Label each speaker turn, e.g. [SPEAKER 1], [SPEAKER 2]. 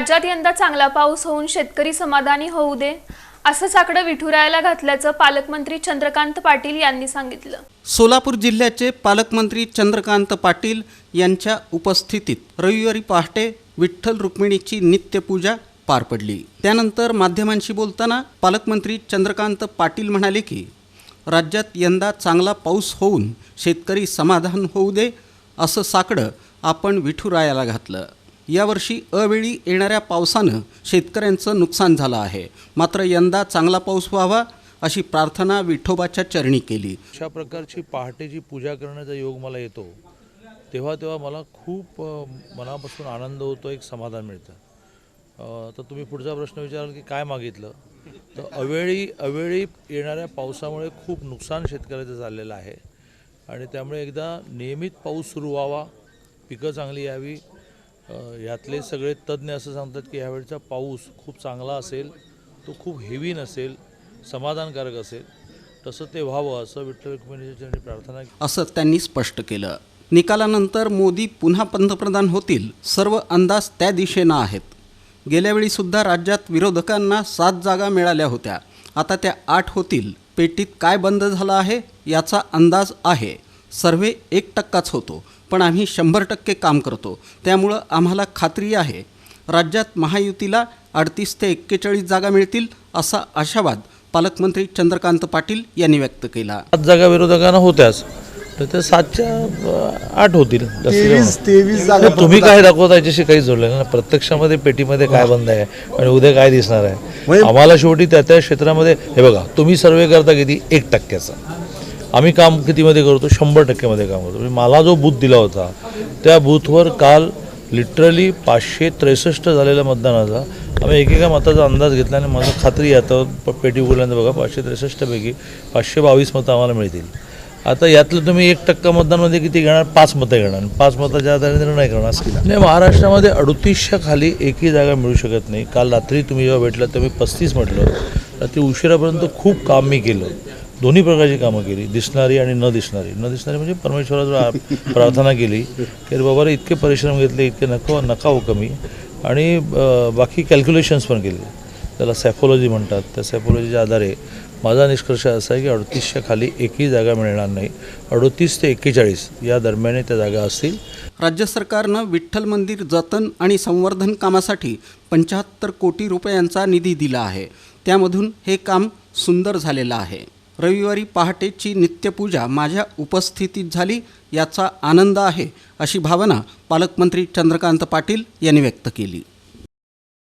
[SPEAKER 1] राज्यात यंदा चांगला पाऊस होऊन शेतकरी समाधानी होऊ दे असं साकडं विठुरायाला घातल्याचं पालकमंत्री चंद्रकांत पाटील यांनी सांगितलं.
[SPEAKER 2] सोलापूर जिल्ह्याचे पालकमंत्री चंद्रकांत पाटील यांच्या उपस्थितीत रविवारी पहाटे विठ्ठल रुक्मिणीची नित्यपूजा पार पडली. त्यानंतर माध्यमांशी बोलताना पालकमंत्री चंद्रकांत पाटील म्हणाले की राज्यात यंदा चांगला पाऊस होऊन शेतकरी समाधान होऊ दे असं साकडं आपण विठुरायाला घातलं. यावर्षी अवेळी येणाऱ्या पावसानं शेतकऱ्यांचं नुकसान झालं आहे. मात्र यंदा चांगला पाऊस व्हावा अशी प्रार्थना विठोबाच्या चरणी केली.
[SPEAKER 3] अशा प्रकारची पहाटेची पूजा करण्याचा योग मला येतो तेव्हा तेव्हा मला खूप मनापासून आनंद होतो एक समाधान मिळतं. तर तुम्ही पुढचा प्रश्न विचाराल की काय मागितलं? तर अवेळी अवेळी येणाऱ्या पावसामुळे खूप नुकसान शेतकऱ्याचं झालेलं आहे. आणि त्यामुळे एकदा नियमित पाऊस सुरू व्हावा पिकं चांगली यावी यातले सगळे तज्ज्ञ असं सांगतात की ह्यावेळचा पाऊस खूप चांगला असेल तो खूप हेवी नसेल समाधानकारक असेल तसं ते व्हावं असं विठ्ठल रुक्मिणीच्या प्रार्थना
[SPEAKER 2] असं त्यांनी स्पष्ट केलं. निकालानंतर मोदी पुन्हा पंतप्रधान होतील सर्व अंदाज त्या दिशेनं आहेत. गेल्यावेळीसुद्धा राज्यात विरोधकांना सात जागा मिळाल्या होत्या. आता त्या आठ होतील. पेटीत काय बंद झालं आहे याचा अंदाज आहे. सर्वे एक टक्काच होतो पण आम्ही शंभर टक्के काम करतो. त्यामुळं आम्हाला खात्री आहे राज्यात महायुतीला अडतीस ते एक्केचाळीस जागा मिळतील असा आशावाद पालकमंत्री चंद्रकांत पाटील यांनी व्यक्त केला.
[SPEAKER 3] सात जागा विरोधकांना होत्याच तर त्या सातच्या आठ होतील.
[SPEAKER 4] तेवीस जागा
[SPEAKER 3] तुम्ही काय दाखवता याच्याशी काही जोडलं ना? प्रत्यक्षामध्ये पेटीमध्ये काय बंद आहे आणि उद्या काय दिसणार आहे?
[SPEAKER 4] म्हणजे-
[SPEAKER 3] आम्हाला शेवटी त्या त्या क्षेत्रामध्ये हे बघा तुम्ही सर्वे करता किती? एक टक्क्याचा. आम्ही काम कितीमध्ये करतो? शंभर टक्केमध्ये काम करतो. म्हणजे मला जो बूथ दिला होता त्या बूथवर काल लिटरली पाचशे त्रेसष्ट झालेल्या मतदानाचा आम्ही एकेका मताचा अंदाज घेतला आणि मला खात्री आता पेटी उघडल्यानंतर बघा पाचशे त्रेसष्टपैकी पाचशे बावीस मतं आम्हाला मिळतील. आता यातलं तुम्ही एक टक्का मतदानमध्ये किती घेणार? पाच मतं घेणार. आणि पाच मताच्या आधारे निर्णय करणार असं नाही म्हणजे महाराष्ट्रामध्ये अडतीसच्या खाली एकही जागा मिळू शकत नाही. काल रात्री तुम्ही जेव्हा भेटला तेव्हा मी पस्तीस म्हटलं. रात्री उशिरापर्यंत खूप काम मी केलं. दोन्ही प्रकारची कामं केली. दिसणारी आणि न दिसणारी. न दिसणारी म्हणजे परमेश्वराजवळ प्रार्थना केली की अरे बाबा रे इतके परिश्रम घेतले इतके नको नका हो कमी. आणि बाकी कॅल्क्युलेशन्स पण केले. त्याला सॅफोलॉजी म्हणतात. त्या सॅफोलॉजीच्या आधारे माझा निष्कर्ष असा आहे की अडतीसच्या खाली एकही जागा मिळणार नाही. अडतीस ते एक्केचाळीस या दरम्यान त्या जागा असतील.
[SPEAKER 2] राज्य सरकारनं विठ्ठल मंदिर जतन आणि संवर्धन कामासाठी पंच्याहत्तर कोटी रुपयांचा निधी दिला आहे. त्यामधून हे काम सुंदर झालेलं आहे. रविवारी पहाटेची नित्यपूजा माझ्या उपस्थितीत झाली याचा आनंद आहे अशी भावना पालकमंत्री चंद्रकांत पाटील यांनी व्यक्त केली.